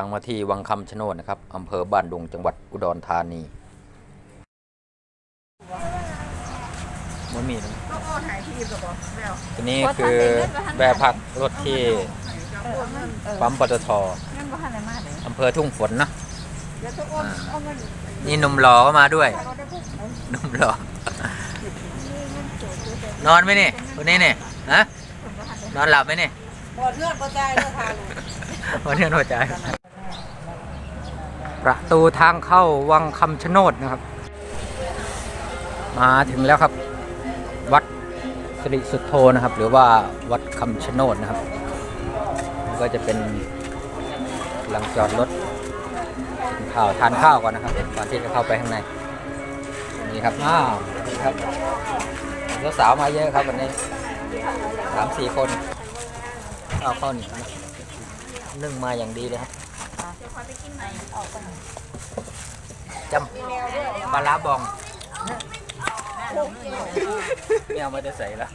เดินทางมาที่วังคำชะโนดนะครับอำเภอบ้านดุงจังหวัดอุดรธานีมันมีนะต้องโอนหายทีกับบอกแล้วทีนี้คือแวะพักรถที่เออเงินเออปั๊มปตทเงินบ่ทันได้มาเลยอำเภอทุ่งฝนนะเดี๋ยวต้องโอนเอาเงินนี่หนุ่มหล่อก็มาด้วยเราได้พวกเอาหนุ่มหล่อเงินโจทย์เดี๋ยวนอนไหมนี่คนนี้นี่ฮะนอนหลับไหมนี่บ่เลือดบ่ใจเลือดทาลูกวันนี้หัวใจ ประตูทางเข้าวังคำชะโนดนะครับ มาถึงแล้วครับ วัดสิริสุทโธนะครับ หรือว่าวัดคำชะโนดนะครับ ก็จะเป็นหลังจอดรถกินข้าวทานข้าวก่อนนะครับก่อนที่จะเข้าไปข้างในนี่ครับอ้าวครับสาวมาเยอะครับวันนี้สามสี่คนข้าวข้าวเหนียวนึ่งมาอย่างดีเลยครับ จำปลาร้าบองไม่เอามาจะใส่ละ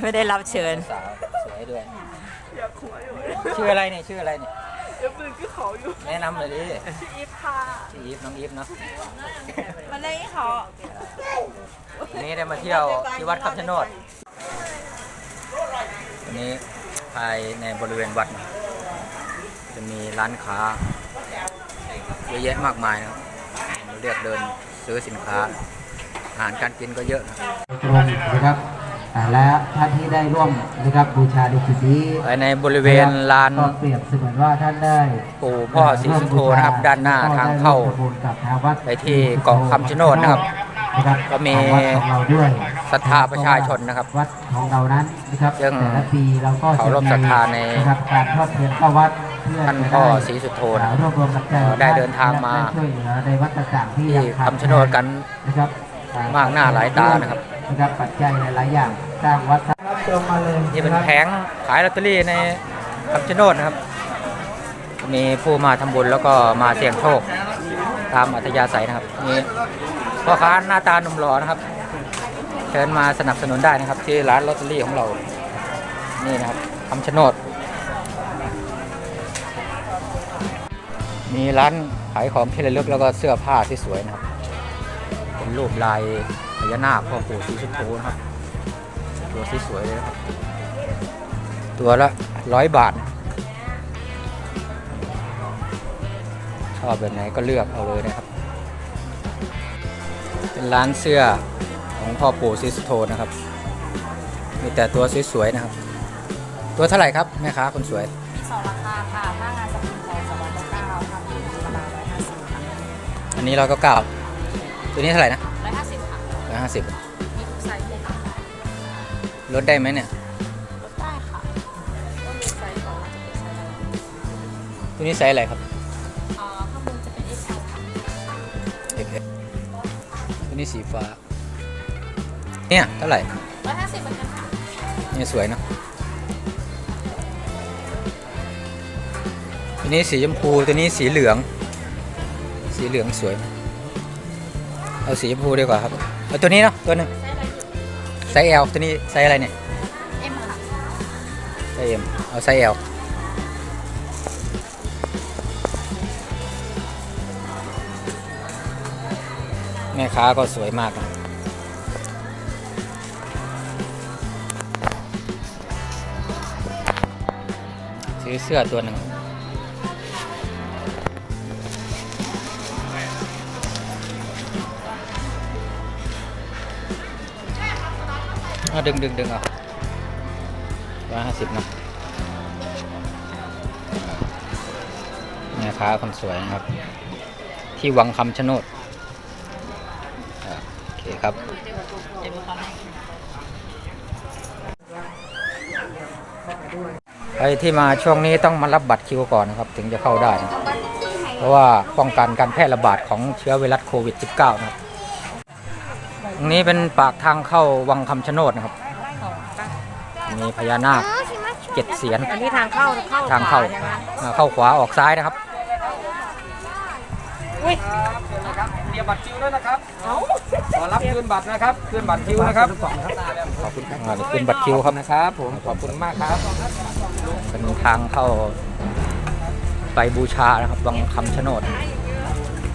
ไม่ได้รับเชิญ สาวสวยด้วยชื่ออะไรเนี่ยชื่ออะไรเนี่ยเดี๋ยวปืนก็เขาอยู่แนะนำเลยดิที่อีฟค่ะชื่ออีฟน้องอีฟเนาะมันได้เขาวันนี้ได้มาเที่ยวที่วัดคำชะโนดวันนี้ภายในบริเวณวัดนะ จะมีร้านค้าเยอะแยะมากมายนะครับเราเลือกเดินซื้อสินค้า อาหารการกินก็เยอะนะตรงนะครับอ่าและท่านที่ได้ร่วมนะครับบูชาในจุดนี้ภายในบริเวณลานก็เปรียบเสมือนว่าท่านได้ปู่พ่อศรีสุโธนะครับด้านหน้าทางเข้าก็ได้ร่วมทำบุญกับทางวัดไปที่เกาะคำชะโนดนะครับนะครับก็มีทางวัดของเราด้วยศรัทธาประชาชนนะครับวัดของเรานั้นนะครับซึ่งแต่ละปีเราก็จะเคารพศรัทธาในนะครับการทอดเทียนเข้าวัดเพื่อ ท่านจะพ่อได้ศรีสุโธนะครับรวบรวมปัจจัยได้เดินทางมาและช่วยเหลือในวัดต่างๆที่ที่ยังขาดคำชะโนดกันนะครับมากหน้าหลายตานะครับนะครับปัจจัยหลายๆอย่างสร้างวัดรับชมมาเลยนี่เป็นแผงขายลอตเตอรี่ในคำชะโนดนะครับ มีผู้มาทำบุญแล้วก็มาเสี่ยงโชค ตามอัธยาศัยนะครับนี่พ่อค้าหน้าตาหนุ่มหล่อนะครับ เชิญมาสนับสนุนได้นะครับ ที่ร้านลอตเตอรี่ของเรา นี่นะครับคำชะโนด มีร้านขายของที่ระลึกแล้วก็เสื้อผ้าที่สวยนะครับ เป็นรูปลายพญานาคพ่อปู่ศรีสุโธนะครับ ตัวสวยเลยครับ ตัวละร้อยบาท ชอบแบบไหนก็เลือกเอาเลยนะครับ เป็นร้านเสื้อของพ่อปู่ซิสโทนะครับ มีแต่ตัวสวยๆนะครับ ตัวเท่าไหร่ครับแม่ค้าคนสวย มีสองราคาค่ะถ้างานสป อันนี้เราก็เก้าตัวนี้เท่าไหร่นะร้อยห้าสิบค่ะร้อยห้าสิบมีทุกไซส์เลยค่ะลดได้ไหมเนี่ย ลดได้ค่ะก็มีไซส์ของจะเป็นไซส์อะไรตัวนี้ไซส์อะไรครับอ่าข้างบนจะเป็น XL ค่ะ XS ตัวนี้สีฟ้า เนี่ยเท่าไหร่ ร้อยห้าสิบเหมือนกันค่ะนี่สวยเนอะตัวนี้สีชมพูตัวนี้สีเหลือง สีเหลืองสวยไหมเอาสีชมพูดีกว่าครับ เอาตัวนี้เนาะตัวหนึงไซส์อะไรไซส์ L ตัวนี้ไซส์อะไรเนี่ยเอ็มค่ะไซส์ M เอาไซส์ L แม่ค้าก็สวยมากนะซื้อเสื้อตัวหนึ่ง อาดึงดึงดึงเอาร้อยห้าสิบนะแม่ค้าคนสวยนะครับ ที่วังคำชะโนดโอเคครับใครที่มาช่วงนี้ต้องมารับบัตรคิวก่อนนะครับ ถึงจะเข้าได้นะเพราะว่าป้องกันการแพร่ระบาดของเชื้อไวรัสโควิด -19 นะครับ รงนี้เป็นปากทางเข้าวังคำชะโนดนะครับ มีพญานาคเจ็ดเสียนอันนี้ทางเข้าเข้าทางเข้าขวใช่ไหมอ่าเข้าขวาออกซ้ายนะครับ อุ้ยเตรียมบัตรคิวด้วยนะครับขอรับคืนบัตรนะครับคืนบัตรคิวนะครับขอบคุณครับอ่านี่เป็นบัตรคิวครับนะครับ ผมขอบคุณมากครับเป็นทางเข้าไปบูชานะครับวังคำชะโนด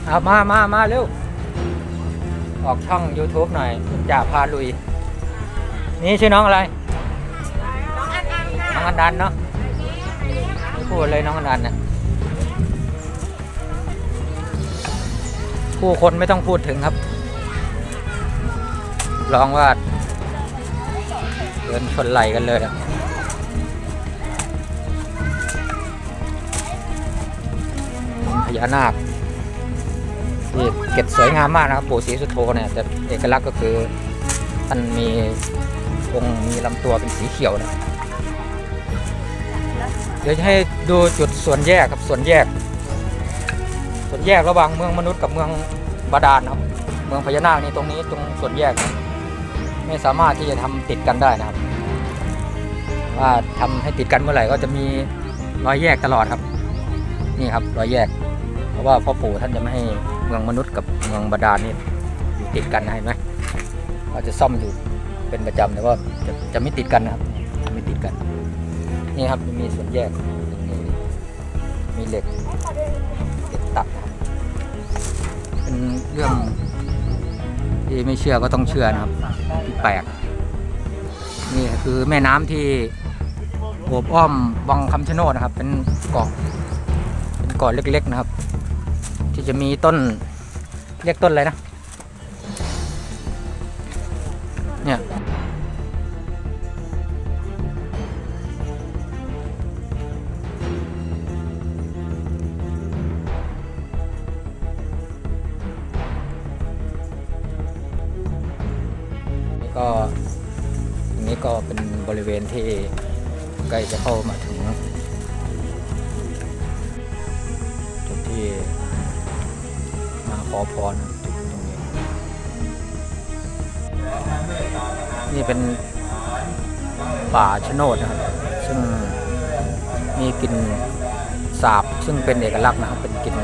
เอามามามาเร็ว ออกช่อง YouTube หน่อยจ่าพาลุย นี่ชื่อน้องอะไร น้องอันอันค่ะน้องอันดันเนาะไม่พูดเลยน้องอันดันเนี่ยผู้คนไม่ต้องพูดถึงครับ ลองว่าเดินชนไหลกันเลยอะพญานาค ที่เก็บสวยงามมากนะครับปู่ศรีสุโธเนี่ยแต่เอกลักษณ์ก็คือท่านมีองค์มีลำตัวเป็นสีเขียวนะเดี๋ยวจะให้ดูจุดส่วนแยกครับส่วนแยก ส่วนแยกระหว่างเมืองมนุษย์กับเมืองบาดาลนะครับเมืองพญานาคนี่ตรงนี้ตรงส่วนแยกนะไม่สามารถที่จะทำติดกันได้นะครับ ว่าทำให้ติดกันเมื่อไหร่ก็จะมีรอยแยกตลอดครับ นี่ครับรอยแยก เพราะว่าพ่อปู่ท่านจะไม่ให้ เมืองมนุษย์กับเมืองบาดาลนี่อยู่ติดกันนะเห็นไหมก็จะซ่อมอยู่เป็นประจำแต่ว่าจะจะไม่ติดกันนะครับจะไม่ติดกัน นี่ครับมีส่วนแยกมีเหล็กเหล็กตัดนะครับเป็นเรื่องที่ไม่เชื่อก็ต้องเชื่อนะครับที่แปลกนี่คือแม่น้ำที่โอบอ้อมวังคำชะโนดนะครับ เป็นเกาะเป็นเกาะเล็กๆนะครับ ที่จะมีต้นเรียกต้นอะไรนะเนี่ยนี่ก็ตรงนี้ก็เป็นบริเวณที่ใกล้จะเข้ามาถึง ขอพรนะจุดตรงนี้ นี่เป็นป่าชโนดนะครับ ซึ่งมีกลิ่นสาบ ซึ่งเป็นเอกลักษณ์นะครับ เป็นกลิ่น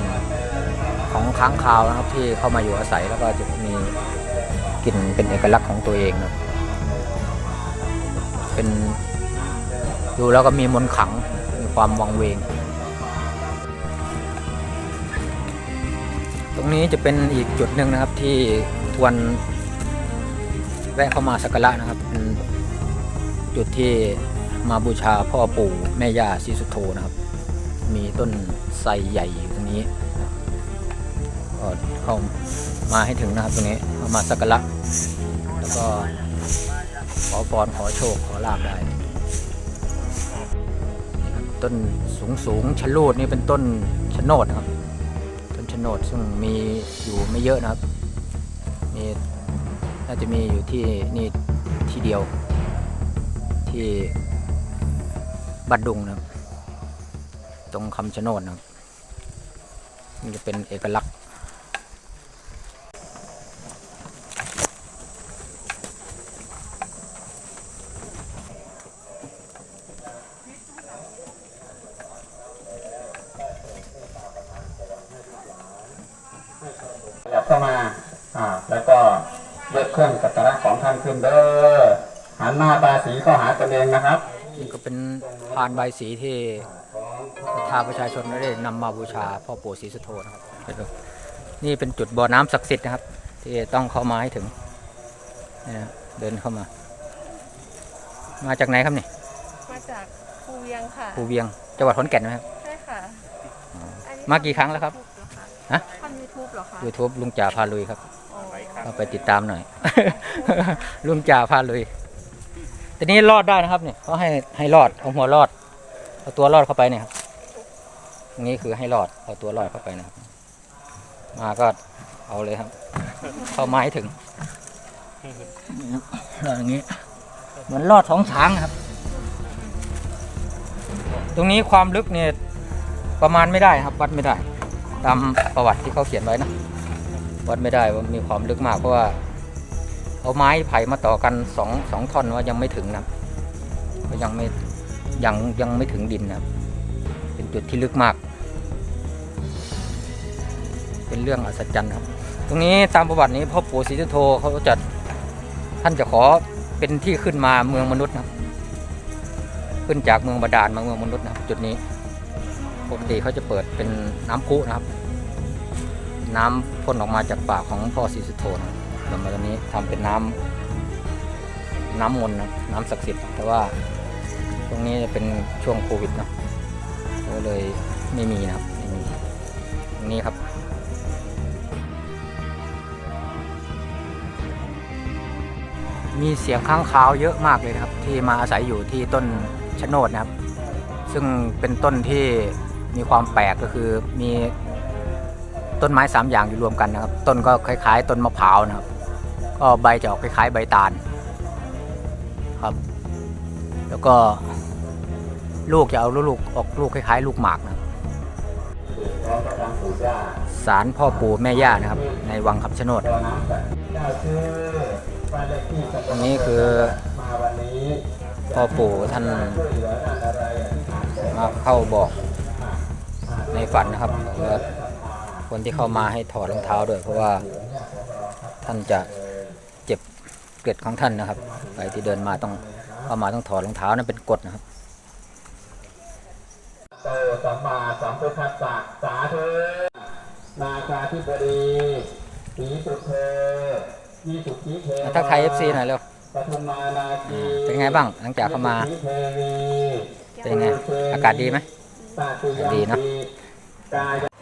ของค้างคาวนะครับ ที่เข้ามาอยู่อาศัยแล้วก็จะมีกลิ่นเป็นเอกลักษณ์ของตัวเองนะเป็นดูแล้วก็มีมนขังมีความวังเวง ตรงนี้จะเป็นอีกจุดหนึ่งนะครับที่ควรแวะเข้ามาสักการะนะครับเป็นจุดที่มาบูชาพ่อปู่แม่ย่าศรีสุโธนะครับ มีต้นไทรใหญ่อยู่ตรงนี้ก็เข้ามาให้ถึงนะครับตรงนี้เข้ามาสักการะแล้วก็ขอพรขอโชคขอลาบได้ต้นสูงสูงๆชะโลดนี่เป็นต้นชะโนดนะครับ นชะโนดซึ่งมีอยู่ไม่เยอะนะครับ มีน่าจะมีอยู่ที่นี่ที่เดียว ที่บัดดุงนะครับ ตรงคำชะโนดนะครับนี่จะเป็นเอกลักษณ์ ขยับเข้ามาอ่าแล้วก็ยกเครื่องสักการะของท่านขึ้นเด้อหันหน้าตาสีเข้าหาตนเองนะครับนี่ก็เป็นพานใบายสีที่ศรัทธาประชาชนได้นำมาบูชาพ่อปู่ศรีสุโธนะครับเดี๋ยวดูนี่เป็นจุดบ่อน้ำศักดิ์สิทธิ์นะครับ ที่ต้องเข้ามาให้ถึงเนี่ยนะเดินเข้ามา มาจากไหนครับนี่มาจากภูเวียงค่ะภูเวียงจังหวัดขอนแก่นไหมครับใช่ค่ะอันนี้มากี่ครั้งแล้วครับ ฮะทำยูทูบเหรอคะ YouTube ลุงจ่าพาลุยครับอ๋อก็ไปติดตามหน่อย ลุงจ่าพาลุยแต่นี้รอดได้นะครับเนี่ยเขาให้ให้รอดเอาหัวรอดเอาตัวรอดเข้าไปเนี่ยครับตรงนี้คือให้รอดเอาตัวรอดเข้าไปนะครับ มาก็เอาเลยครับ เข้าไม้ถึงรอดอย่างนี้ เหมือนรอดท้องช้างครับ ตรงนี้ความลึกเนี่ยประมาณไม่ได้ครับ วัดไม่ได้ ตามประวัติที่เขาเขียนไว้นะวัดไม่ได้ว่ามีความลึกมากเพราะว่าเอาไม้ไผ่มาต่อกันสองสองท่อนว่ายังไม่ถึงนะก็ยังไม่ยังยังไม่ถึงดินนะเป็นจุดที่ลึกมาก เป็นเรื่องอัศจรรย์ครับ ตรงนี้ตามประวัตินี้พ่อปู่ศรีสุโธเขาจะท่านจะขอเป็นที่ขึ้นมาเมืองมนุษย์นะขึ้นจากเมืองบาดาลมาเมืองมนุษย์นะจุดนี้ ปกติเขาจะเปิดเป็นน้ำพุนะครับ น้ำพ่นออกมาจากปากของพ่อศรีสุโธนะแต่มาตอนนี้ทำเป็นน้ำน้ำมนต์นะน้ำศักดิ์สิทธิ์แต่ว่าช่วงนี้จะเป็นช่วงโควิดเนะก็เลยไม่มีนะครับไม่มีตรงนี้ครับมีเสียงข้างคาวเยอะมากเลยนะครับ ที่มาอาศัยอยู่ที่ต้นชะโนดนะครับ ซึ่งเป็นต้นที่ มีความแปลกก็คือมีต้นไม้สามอย่างอยู่รวมกันนะครับ ต้นก็คล้ายๆ ต้นมะพร้าวนะครับ ก็ใบจะออกคล้าย ๆ ใบตาลครับ แล้วก็ลูกจะเอาลูกออกลูกคล้ายๆ ลูกหมากนะครับสารพ่อปู่แม่ย่านะครับ ในวังคำชะโนดบ่อน้ำแบบเจ้าชื่อบ้านเลขที่ตำบลอันนี้คือพ่อปู่ท่านมาเข้าบอก ฝันนะครับว่าคนที่เข้ามาให้ถอดรองเท้าด้วย เพราะว่าท่านจะเจ็บเกล็ดของท่านนะครับใครที่เดินมาต้องเข้ามาต้องถอดรองเท้านั่นเป็นกฎนะครับโตสัมมาสัมพุทธัสสะสาธุนาคาธิบดีสีสุเทยี่สุขีเททักทาย FC หน่อยเร็วปทุมมานาคีเป็นไงบ้างหลังจากเข้ามาสีเทวีเป็นไง อากาศดีไหมปาติยัมดีเนอะปี กาย